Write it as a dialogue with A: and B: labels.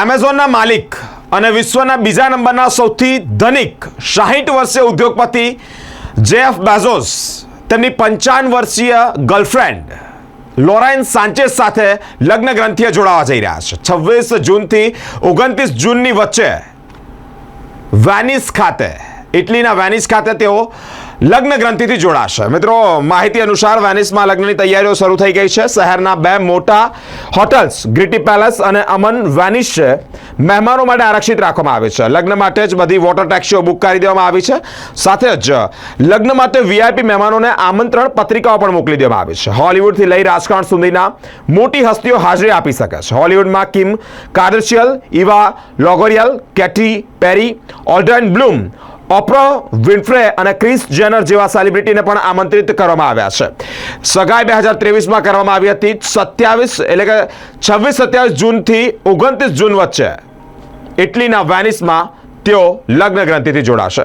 A: એમેઝોનના માલિક અને વિશ્વના બીજા નંબરના સૌથી ધનિક સાહીઠ વર્ષીય ઉદ્યોગપતિ જેફ બેઝોસ, તેમની પંચાવન વર્ષીય ગર્લફ્રેન્ડ લોરાઇન સાંચેસ સાથે લગ્ન ગ્રંથિએ જોડાવા જઈ રહ્યા છે. છવ્વીસ જૂનથી ઓગણત્રીસ જૂનની વચ્ચે વેનિસ ખાતે, ઇટલીના વેનિસ ખાતે તેઓ લગ્ન ગ્રંથિથી જોડાશે. મિત્રો, માહિતી અનુસાર વેનિસમાં લગ્નની તૈયારીઓ શરૂ થઈ ગઈ છે. શહેરના બે મોટા હોટલ્સ, ગ્રીટી પેલેસ અને અમન વેનિસ છે મહેમાનો માટે આરક્ષિત રાખવામાં આવે છે. લગ્ન માટે જ બધી વોટર ટેક્સીઓ બુક કરી દેવામાં આવી છે. સાથે જ લગ્ન માટે વીઆઈપી મહેમાનોને આમંત્રણ પત્રિકાઓ પણ મોકલી દેવામાં આવી છે. હોલિવૂડથી લઈ રાજકારણ સુધીના મોટી હસ્તીઓ હાજરી આપી શકે છે. હોલિવૂડમાં કિમ કાર્દશિયલ ઇવા લોગોરિયલ, કેટી પેરી, ઓલ્ડન બ્લૂમ ઓપ્રો, વિન્ફ્રે અને ક્રિસ જેનર જેવા સેલિબ્રિટીને પણ આમંત્રિત કરવામાં આવ્યા છે. સગાઈ બે હજાર ત્રેવીસમાં કરવામાં આવી હતી. સત્યાવીસ એટલે કે છવ્વીસ સત્યાવીસ જૂનથી ઓગણત્રીસ જૂન વચ્ચે. ઇટલીના વેનિસમાં તેઓ લગ્ન ગ્રંથિથી જોડાશે.